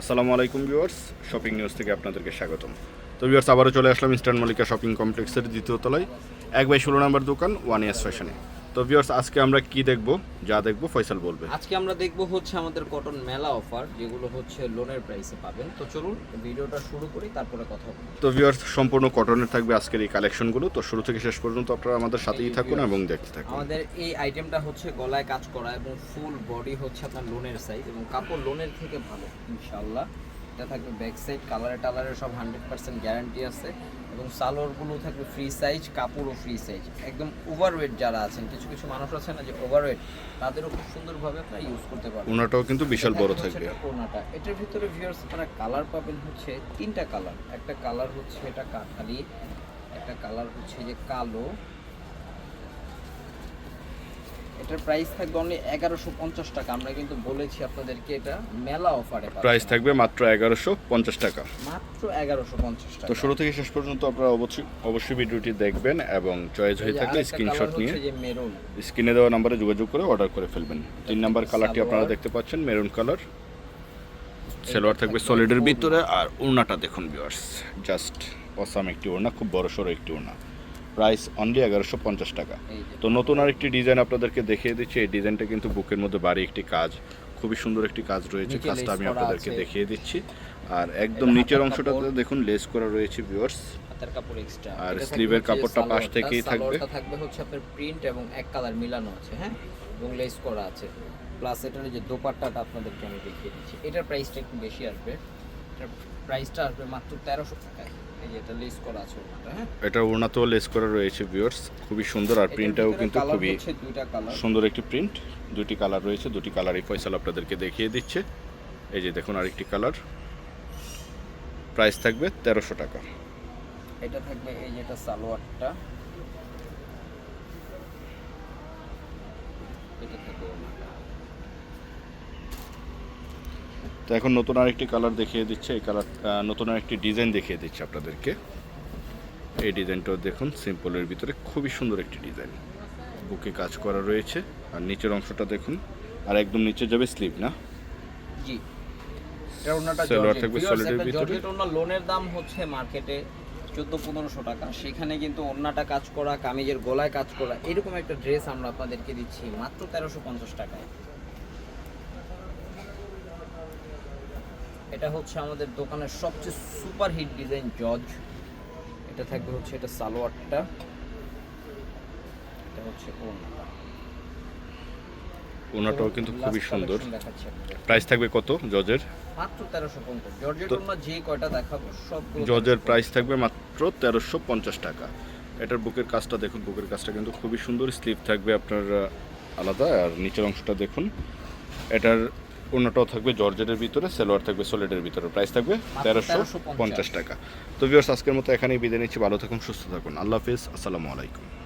আসসালামু আলাইকুম viewers, shopping news থেকে আপনাদেরকে স্বাগতম। তো ভিউয়ার্স, আবারও চলে আসলাম ইস্টার্ন মল্লিকা শপিং কমপ্লেক্সের দ্বিতীয় তলায়, এক বাই ষোলো নম্বর দোকান, ওয়ান ইয়ার্স ফ্যাশনে। তো ভিউয়ার্স আজকে আমরা কি দেখব? যা দেখব ফয়সাল বলবে। আজকে আমরা দেখব হচ্ছে আমাদের কটন মেলা অফার যেগুলো হচ্ছে লোনের প্রাইসে পাবেন। তো চলুন ভিডিওটা শুরু করি তারপরে কথা বলব। তো ভিউয়ার্স সম্পূর্ণ কটনের থাকবে আজকের এই কালেকশনগুলো তো শুরু থেকে শেষ পর্যন্ত আপনারা আমাদের সাথেই থাকুন এবং দেখতে থাকুন। আমাদের এই আইটেমটা হচ্ছে গলায় কাজ করা এবং ফুল বডি হচ্ছে আপনার লোনের সাইজ এবং কাপড় লোনের থেকে ভালো ইনশাল্লাহ এটা থাকবে ব্যাক সাইড কালারে টালারে সব হান্ড্রেড পার্সেন্ট গ্যারান্টি আছে। এবং সালোয়ারগুলো থাকবে ফ্রি সাইজ কাপড়ও ফ্রি সাইজ একদম ওভারওয়েট যারা আছেন কিছু কিছু মানুষ আছে না যে ওভারওয়েট তাদেরও খুব সুন্দরভাবে আপনারা ইউজ করতে পারবেন। ওনাটাও কিন্তু বিশাল বড় থাকবে। ওড়নাটা এটার ভিতরে ভিউয়ার্স আপনারা কালার পাবেন হচ্ছে তিনটা কালার একটা কালার হচ্ছে এটা কাঠালি একটা কালার হচ্ছে যে কালো। এটার প্রাইস থাকবে অনলি এগারোশো পঞ্চাশ টাকা। আমরা কিন্তু বলেছি আপনাদেরকে এটা মেলা অফারে প্রাইস থাকবে মাত্র এগারোশো পঞ্চাশ টাকা। মাত্র এগারোশো পঞ্চাশ টাকা। তো শুরু থেকে শেষ পর্যন্ত আপনারা অবশ্যই অবশ্যই ভিডিওটি দেখবেন এবং চয়েস হয়ে থাকলে স্ক্রিনশট নিয়ে মেরুন স্ক্রিনে দেওয়া নাম্বারে যোগাযোগ করে অর্ডার করে ফেলবেন। তিন নাম্বার কালারটি আপনারা দেখতে পাচ্ছেন মেরুন কালার সেলোয়ার থাকবে সলিডের ভিতরে আর ওড়নাটা দেখুন ভিউয়ার্স জাস্ট অসাম একটি ওড়না খুব বড় সড়ো একটি ওড়না। প্রাইস অনলি এগারোশো পঞ্চাশ টাকা। তো নতুন আরেকটি ডিজাইন আপনাদেরকে দেখিয়ে দিচ্ছি। এই ডিজাইনটা কিন্তু বুকের মধ্যে বাড়ি একটি কাজ খুবই সুন্দর একটি কাজ রয়েছে। কাজটা আমি আপনাদেরকে দেখিয়ে দিচ্ছি। আর একদম নিচের অংশটাতে দেখুন লেস করা রয়েছে ভিউয়ার্স হাতের কাপড় এক্সট্রা আর স্লিভের কাপড়টা পাশ থেকেই থাকবে। থাকবে হচ্ছে আপনার প্রিন্ট এবং এক কালার মিলানো আছে হ্যাঁ? এবং লেস করা আছে। প্লাস এটার যে দোপাট্টাটা আপনাদেরকে আমি দেখিয়ে দিচ্ছি। এটার প্রাইসটা একটু বেশি আসবে। এটার প্রাইসটা আসবে মাত্র তেরোশো টাকায়। এই এটা লেস করা আছে হ্যাঁ? এটা ওড়নাতেও লেস করা রয়েছে ভিউয়ার্স খুবই সুন্দর আর প্রিন্টটাও কিন্তু খুবই সুন্দর একটি প্রিন্ট দুটি কালার রয়েছে দুটি কালারই ফয়সাল আপনাদেরকে দেখিয়ে দিচ্ছে। এই যে দেখুন আরেকটি কালার প্রাইস থাকবে তেরোশো টাকা। এটা থাকবে এই যেটা সালোয়ারটা এটা থাকবে ওড়নাটা। তো এখন নতুন আরেকটি কালার দেখিয়ে দিচ্ছে। এই কালার নতুন আরেকটি ডিজাইন দেখিয়ে দিচ্ছে আপনাদেরকে। এই ডিজাইনটাও দেখুন সিম্পলের ভিতরে খুবই সুন্দর একটি ডিজাইন বুকে কাজ করা রয়েছে। আর নিচের অংশটা দেখুন আর একদম নিচে যাবে স্লিভ না? জি। থাকবে ভিতরে। লোনের দাম হচ্ছে মার্কেটে চোদ্দ পনেরোশো টাকা। সেখানে কিন্তু ওন্নাটা কাজ করা কামিজের গলায় কাজ করা এরকম একটা ড্রেস আমরা আপনাদেরকে দিচ্ছি মাত্র তেরোশো পঞ্চাশ টাকায়। এটা হচ্ছে আমাদের দোকানের সবচেয়ে সুপার হিট ডিজাইন জজ। এটা থাকবে হচ্ছে এটা সালোয়ারটা। এটা হচ্ছে ওড়নাটা ওনাটাও কিন্তু খুবই সুন্দর। প্রাইস থাকবে কত জজের? মাত্র তেরোশো পঞ্চাশ। জর্জেট তো- ওড়না যে কয়টা দেখাবো সবগুলো জজের প্রাইস থাকবে মাত্র তেরোশো পঞ্চাশ টাকা। এটার বুকের কাজটা দেখুন বুকের কাজটা কিন্তু খুবই সুন্দর। স্লিভ থাকবে আপনার আলাদা। আর নিচের অংশটা দেখুন। এটার অন্যটাও থাকবে জর্জেটের ভিতরে সেলোয়ার থাকবে সোলেটের ভিতরে। প্রাইস থাকবে তেরোশো পঞ্চাশ। টাকা। তো ভিউয়ার্স আজকের মতো এখানেই বিদায় নিচ্ছি। ভালো থাকুন সুস্থ থাকুন। আল্লাহ হাফিজ আসসালামু আলাইকুম।